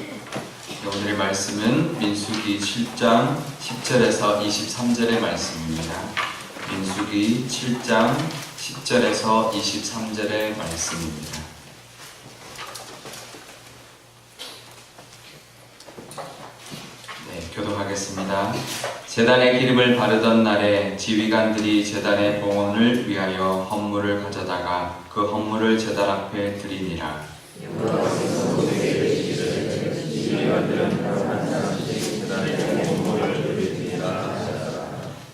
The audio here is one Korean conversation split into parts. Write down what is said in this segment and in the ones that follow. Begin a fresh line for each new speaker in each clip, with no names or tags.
네, 오늘의 말씀은 민수기 7장 10절에서 23절의 말씀입니다. 민수기 7장 10절에서 23절의 말씀입니다. 네, 교독하겠습니다. 제단의 기름을 바르던 날에 지휘관들이 제단의 봉헌을 위하여 헌물을 가져다가 그 헌물을 제단 앞에 드리니라.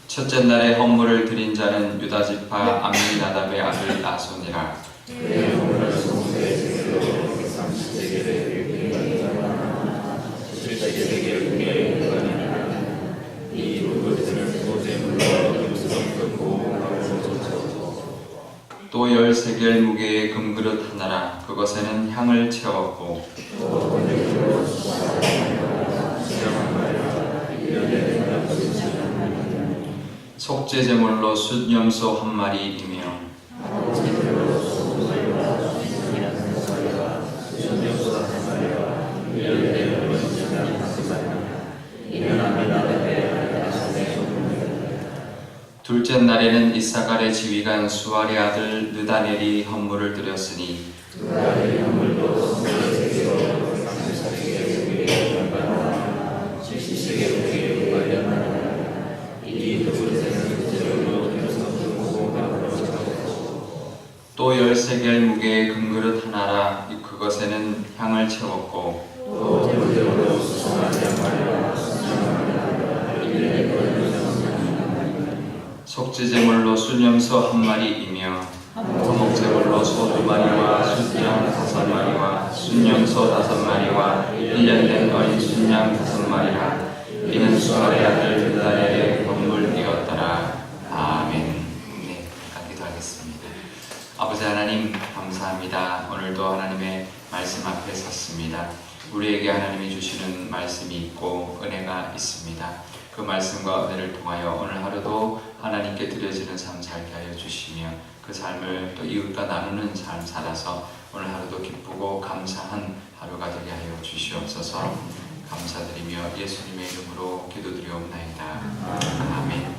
첫째 날에 헌물을 드린 자는 유다 지파 암미나답의 아들 나손이라. 또 열세 개의 무게의 금그릇 하나라 그것에는 향을 채웠고 속죄 제물로 숫염소 한 마리이며 둘째 날에는 이사갈의 지휘관 수아리 아들 느다넬이 헌물을 드렸으니 또 열세 개의 무게의 금그릇 하나라. 그것에는 향을 채웠고 속죄제물로 순염소 한 마리이며 토목 제물로 소 두 마리와 순양 다섯 마리와 순염소 다섯 마리와 1년 된 어린 순양 다섯 마리라. 이는 수아의 아들 유다엘의 건물이었더라 아멘 네 기도하겠습니다 아버지 하나님 감사합니다 오늘도 하나님의 말씀 앞에 섰습니다 우리에게 하나님이 주시는 말씀이 있고 있습니다. 그 말씀과 은혜를 통하여 오늘 하루도 하나님께 드려지는 삶 살게 하여 주시며 그 삶을 또 이웃과 나누는 삶 살아서 오늘 하루도 기쁘고 감사한 하루가 되게 하여 주시옵소서. 감사드리며 예수님의 이름으로 기도드리옵나이다. 아멘.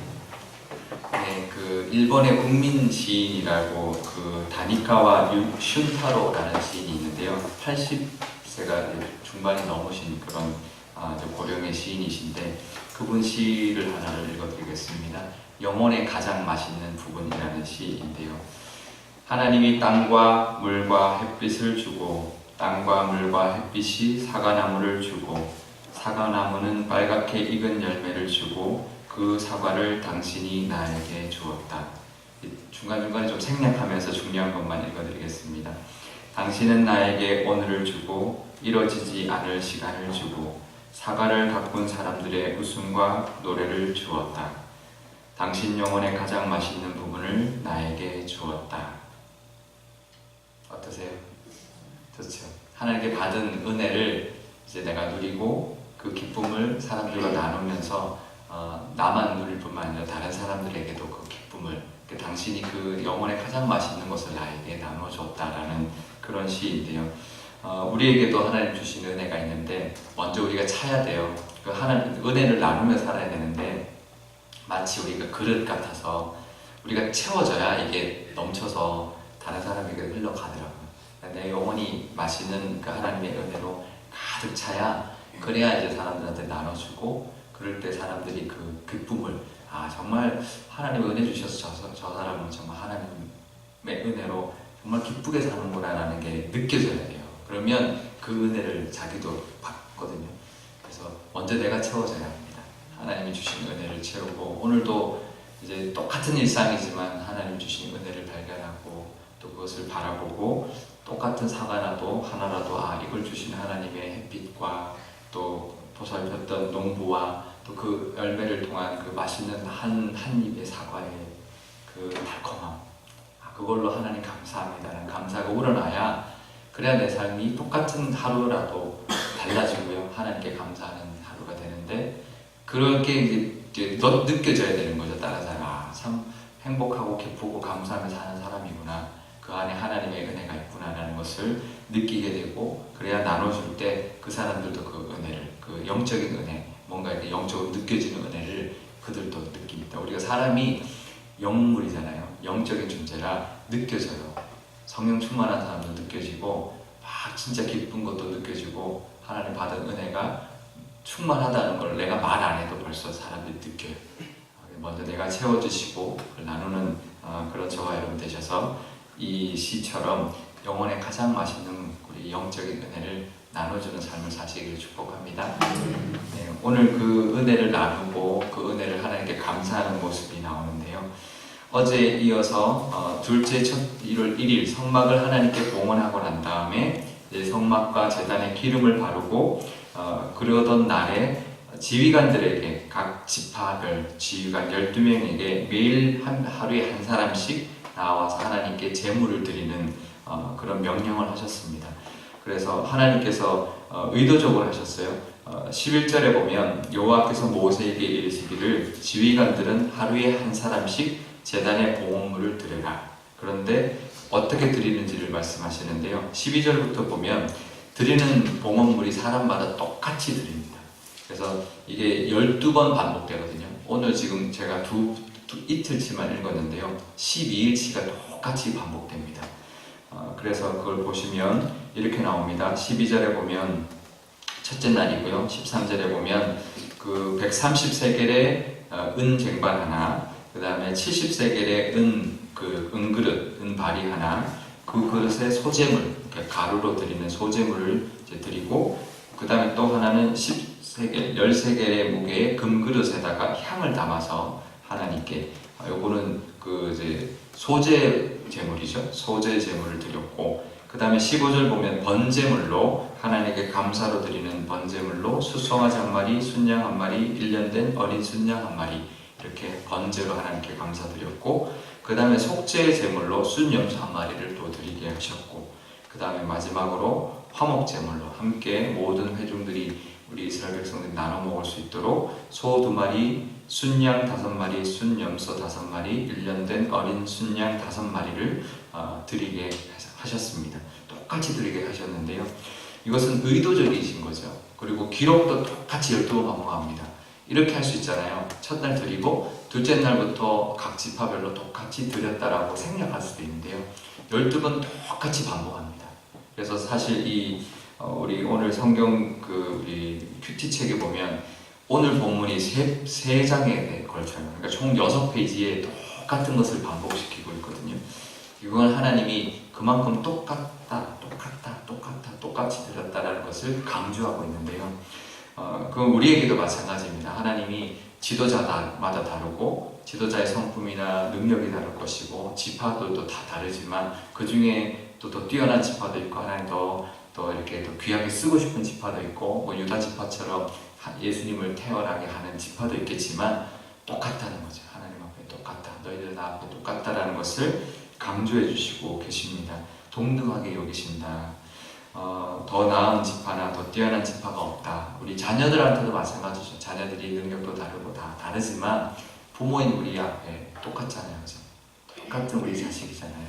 네, 그 일본의 국민 시인이라고 그 다니카와 유- 슌타로라는 시인이 있는데요. 80세가 중반이 넘으신 그런 아, 아주 고령의 시인이신데 그분 시를 하나를 읽어드리겠습니다. 영혼의 가장 맛있는 부분이라는 시인데요. 하나님이 땅과 물과 햇빛을 주고 땅과 물과 햇빛이 사과나무를 주고 사과나무는 빨갛게 익은 열매를 주고 그 사과를 당신이 나에게 주었다. 이 중간중간에 좀 생략하면서 중요한 것만 읽어드리겠습니다. 당신은 나에게 오늘을 주고 이뤄지지 않을 시간을 주고 사과를 가꾼 사람들의 웃음과 노래를 주었다. 당신 영혼의 가장 맛있는 부분을 나에게 주었다. 어떠세요? 좋죠. 하나님께 받은 은혜를 이제 내가 누리고 그 기쁨을 사람들과 나누면서 어, 나만 누릴 뿐만 아니라 다른 사람들에게도 그 기쁨을 그 당신이 그 영혼의 가장 맛있는 것을 나에게 나눠줬다라는 그런 시인데요. 어, 우리에게도 하나님 주신 은혜가 있는데 먼저 우리가 차야 돼요. 그 하나님 은혜를 나누며 살아야 되는데 마치 우리가 그릇 같아서 우리가 채워져야 이게 넘쳐서 다른 사람에게 흘러가더라고요. 내 영혼이 마시는 그 하나님의 은혜로 가득 차야 그래야 이제 사람들한테 나눠주고 그럴 때 사람들이 그 기쁨을 아 정말 하나님 은혜 주셔서 저, 저 사람은 정말 하나님의 은혜로 정말 기쁘게 사는구나라는 게 느껴져야 돼요. 그러면 그 은혜를 자기도 받거든요. 그래서 먼저 내가 채워져야 합니다. 하나님이 주신 은혜를 채우고 오늘도 이제 똑같은 일상이지만 하나님 주신 은혜를 발견하고 또 그것을 바라보고 똑같은 사과라도 하나라도 아 이걸 주신 하나님의 햇빛과 또 보살폈던 농부와 또 그 열매를 통한 그 맛있는 한, 한 입의 사과의 그 달콤함 아, 그걸로 하나님 감사합니다라는 감사가 우러나야 그래야 내 삶이 똑같은 하루라도 달라지고요 하나님께 감사하는 하루가 되는데 그렇게 이제 느껴져야 되는 거죠 따라서 아참 행복하고 기쁘고 감사하며 사는 사람이구나 그 안에 하나님의 은혜가 있구나라는 것을 느끼게 되고 그래야 나눠줄 때 그 사람들도 그 은혜를 그 영적인 은혜 뭔가 이렇게 영적으로 느껴지는 은혜를 그들도 느낍니다. 우리가 사람이 영물이잖아요. 영적인 존재라 느껴져요. 성령 충만한 사람도 느껴지고 막 진짜 기쁜 것도 느껴지고 하나님 받은 은혜가 충만하다는 걸 내가 말 안 해도 벌써 사람들이 느껴요. 먼저 내가 채워주시고 나누는 어, 그런 저와 여러분 되셔서 이 시처럼 영혼에 가장 맛있는 우리 영적인 은혜를 나눠주는 삶을 사시기를 축복합니다. 네, 오늘 그 은혜를 나누고 그 은혜를 하나님께 감사하는 모습이 나오는데요. 어제 이어서 어, 둘째 첫 1월 1일 성막을 하나님께 봉헌하고 난 다음에 성막과 재단에 기름을 바르고 어, 그러던 날에 지휘관들에게 각 지파별 지휘관 12명에게 매일 한 하루에 한 사람씩 나와서 하나님께 제물을 드리는 어, 그런 명령을 하셨습니다. 그래서 하나님께서 어, 의도적으로 하셨어요. 어, 11절에 보면 여호와께서 모세에게 이르시기를 지휘관들은 하루에 한 사람씩 제단에 봉헌물을 드려라. 그런데 어떻게 드리는지를 말씀하시는데요. 12절부터 보면 드리는 봉헌물이 사람마다 똑같이 드립니다. 그래서 이게 12번 반복되거든요. 오늘 지금 제가 두, 두 이틀치만 읽었는데요. 12일치가 똑같이 반복됩니다. 어, 그래서 그걸 보시면 이렇게 나옵니다. 12절에 보면 첫째 날이고요. 13절에 보면 그 130세겔의 어, 은 쟁반 하나, 그 다음에 70세겔의 은, 그 은그릇, 은발이 하나, 그 그릇에 소재물, 가루로 드리는 소재물을 이제 드리고, 그 다음에 또 하나는 10세겔, 13개의 무게의 금그릇에다가 향을 담아서 하나님께, 어, 요거는 그 이제 소재 제물이죠. 소재 제물을 드렸고, 그 다음에 15절 보면 번제물로 하나님께 감사로 드리는 번제물로 수송아지 한 마리, 순양 한 마리, 1년 된 어린 순양 한 마리 이렇게 번제로 하나님께 감사드렸고 그 다음에 속죄 제물로 순염소 한 마리를 또 드리게 하셨고 그 다음에 마지막으로 화목 제물로 함께 모든 회중들이 우리 이스라엘 백성들이 나눠 먹을 수 있도록 소 두 마리, 순양 다섯 마리, 순염소 다섯 마리, 1년 된 어린 순양 다섯 마리를 어, 드리게 하셨습니다. 똑같이 드리게 하셨는데요. 이것은 의도적이신 거죠. 그리고 기록도 똑같이 12번 반복합니다. 이렇게 할 수 있잖아요. 첫날 드리고 둘째 날부터 각 지파별로 똑같이 드렸다라고 생략할 수도 있는데요. 12번 똑같이 반복합니다. 그래서 사실 이 어, 우리 오늘 성경 그 우리 큐티 책에 보면 오늘 본문이 세, 세 장에 걸쳐요. 그러니까 총 여섯 페이지에 똑같은 것을 반복시키고 있거든요. 이건 하나님이 그만큼 똑같다, 똑같다, 똑같다, 똑같이 드렸다라는 것을 강조하고 있는데요. 어, 그 우리에게도 마찬가지입니다. 하나님이 지도자마다 다르고 지도자의 성품이나 능력이 다를 것이고 지파들도 다 다르지만 그 중에 또 더 뛰어난 지파도 있고 하나님 더, 또 이렇게 더 귀하게 쓰고 싶은 지파도 있고 뭐 유다 지파처럼 예수님을 태어나게 하는 지파도 있겠지만 똑같다는 거죠. 하나님 앞에 똑같다. 너희들 나 앞에 똑같다라는 것을 강조해 주시고 계십니다. 동등하게 여기신다. 어, 더 나은 지파나 더 뛰어난 지파가 없다. 우리 자녀들한테도 마찬가지죠. 자녀들이 능력도 다르고 다 다르지만 부모인 우리 앞에 똑같잖아요. 그죠? 똑같은 우리 자식이잖아요.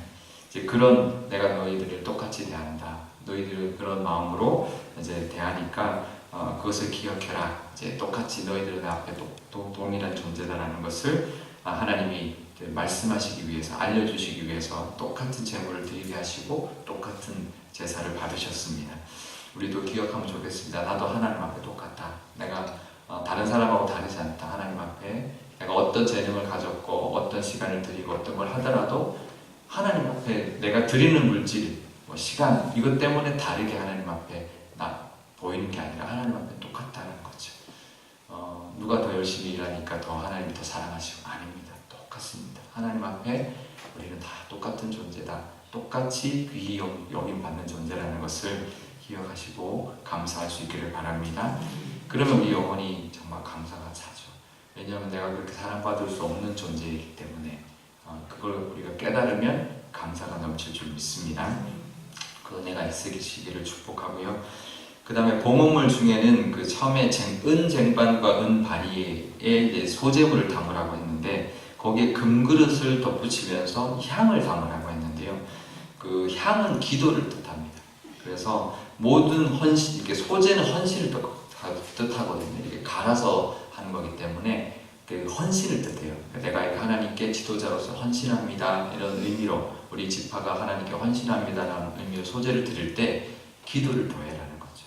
이제 그런 내가 너희들을 똑같이 대한다. 너희들을 그런 마음으로 이제 대하니까 어, 그것을 기억해라. 이제 똑같이 너희들 내 앞에 도, 도, 동일한 존재다라는 것을 아, 하나님이 말씀하시기 위해서 알려주시기 위해서 똑같은 제물을 드리게 하시고 똑같은 제사를 받으셨습니다. 우리도 기억하면 좋겠습니다. 나도 하나님 앞에 똑같다. 내가 어, 다른 사람하고 다르지 않다. 하나님 앞에 내가 어떤 재능을 가졌고 어떤 시간을 드리고 어떤 걸 하더라도 하나님 앞에 내가 드리는 물질, 뭐 시간 이것 때문에 다르게 하나님 앞에 나 보이는 게 아니라 하나님 앞에 똑같다는 거죠. 어, 누가 더 열심히 일하니까 더 하나님이 더 사랑하시고 아닙니다. 똑같습니다. 하나님 앞에 우리는 다 똑같은 존재다. 똑같이 귀히 여김 받는 존재라는 것을 기억하시고 감사할 수 있기를 바랍니다. 그러면 우리 영혼이 정말 감사가 차죠. 왜냐하면 내가 그렇게 사랑받을 수 없는 존재이기 때문에 어, 그걸 우리가 깨달으면 감사가 넘칠 줄 믿습니다. 그 은혜가 있으시기를 축복하고요. 그 다음에 봉헌물 중에는 그 처음에 쟁, 은 쟁반과 은 바리에 소재물을 담으라고 했는데 거기에 금그릇을 덧붙이면서 향을 담으라고 했는데요. 그 향은 기도를 뜻합니다. 그래서 모든 헌신, 이렇게 소재는 헌신을 뜻- 뜻하거든요. 이게 갈아서 하는 거기 때문에 그 헌신을 뜻해요. 내가 하나님께 지도자로서 헌신합니다. 이런 의미로 우리 지파가 하나님께 헌신합니다라는 의미로 소재를 드릴 때 기도를 더해라는 거죠.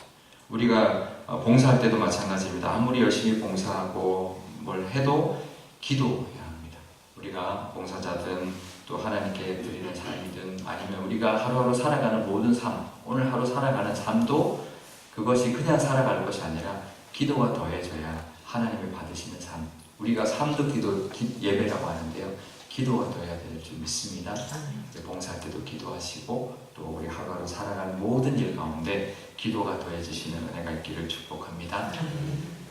우리가 어, 봉사할 때도 마찬가지입니다. 아무리 열심히 봉사하고 뭘 해도 기도해야 합니다. 우리가 봉사자든 또 하나님께 드리는 삶이든 아니면 우리가 하루하루 살아가는 모든 삶, 오늘 하루 살아가는 삶도 그것이 그냥 살아가는 것이 아니라 기도가 더해져야 하나님을 받으시는 삶. 우리가 삶도 기도 기- 예배라고 하는데요. 기도가 더해야 될 줄 믿습니다. 봉사할 때도 기도하시고 또 우리 하루하루 살아가는 모든 일 가운데 기도가 더해지시는 은혜가 있기를 축복합니다.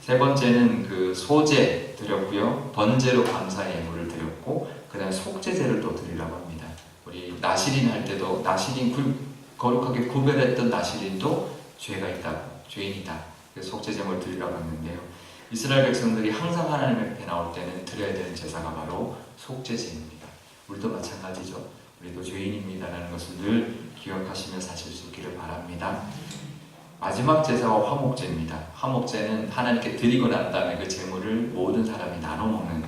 세 번째는 그 소재 드렸고요. 번제로 감사의 예물을 드렸고 그다음에 속죄제를 또 드리라고 합니다. 우리 나시린 할 때도 나시린 굴, 거룩하게 구별했던 나시린도 죄가 있다, 죄인이다. 그래서 속죄제물 드리라고 했는데요. 이스라엘 백성들이 항상 하나님 앞에 나올 때는 드려야 되는 제사가 바로 속죄제입니다. 우리도 마찬가지죠. 우리도 죄인입니다라는 것을 늘 기억하시며 사실 수 있기를 바랍니다. 마지막 제사가 화목제입니다. 화목제는 하나님께 드리고 난 다음에 그 제물을 모든 사람이 나눠 먹는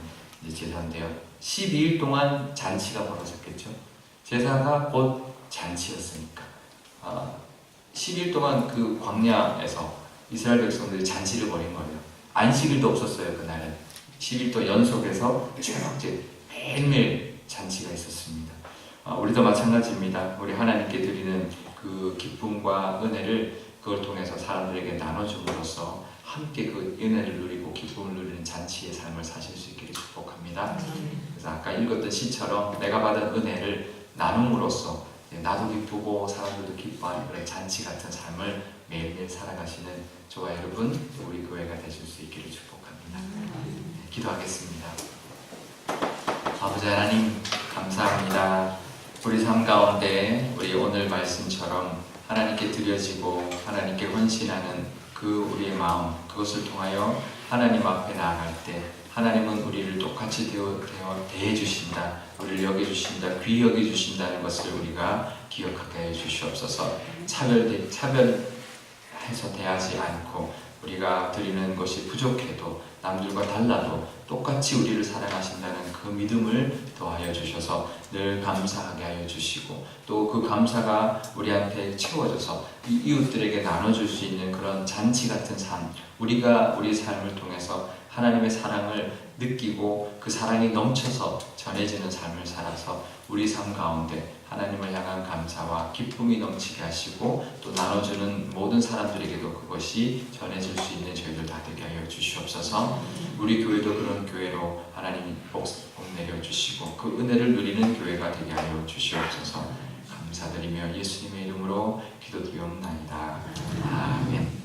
제사인데요. 12일 동안 잔치가 벌어졌겠죠. 제사가 곧 잔치였으니까. 아, 10일 동안 그 광야에서 이스라엘 백성들이 잔치를 벌인 거예요. 안식일도 없었어요, 그날은. 10일 연속해서 쭉 이제 매일매일 잔치가 있었습니다. 아, 우리도 마찬가지입니다. 우리 하나님께 드리는 그 기쁨과 은혜를 그걸 통해서 사람들에게 나눠줌으로써 함께 그 은혜를 누리고 기쁨을 누리는 잔치의 삶을 사실 수 있기를 축복합니다. 그래서 아까 읽었던 시처럼 내가 받은 은혜를 나눔으로써 나도 기쁘고 사람들도 기뻐하는 그런 잔치 같은 삶을 매일매일 살아가시는 저와 여러분 우리 교회가 되실 수 있기를 축복합니다. 네, 기도하겠습니다. 아버지 하나님 감사합니다. 우리 삶 가운데 우리 오늘 말씀처럼 하나님께 드려지고 하나님께 헌신하는 그 우리의 마음 그것을 통하여 하나님 앞에 나아갈 때 하나님은 우리를 똑같이 대어, 대어, 대해주신다 우리를 여겨주신다 귀히 여겨주신다는 것을 우리가 기억하게 해 주시옵소서. 차별, 차별 해서 대하지 않고 우리가 드리는 것이 부족해도 남들과 달라도 똑같이 우리를 사랑하신다는 그 믿음을 더하여 주셔서 늘 감사하게 하여 주시고 또 그 감사가 우리한테 채워져서 이 이웃들에게 나눠줄 수 있는 그런 잔치 같은 삶 우리가 우리 삶을 통해서 하나님의 사랑을 느끼고 그 사랑이 넘쳐서 전해지는 삶을 살아서 우리 삶 가운데 하나님을 향한 감사와 기쁨이 넘치게 하시고 또 나눠주는 모든 사람들에게도 그것이 전해질 수 있는 저희들 다 되게 하여 주시옵소서. 우리 교회도 그런 교회로 하나님 복, 복 내려주시고 그 은혜를 누리는 교회가 되게 하여 주시옵소서. 감사드리며 예수님의 이름으로 기도드리옵나이다. 아멘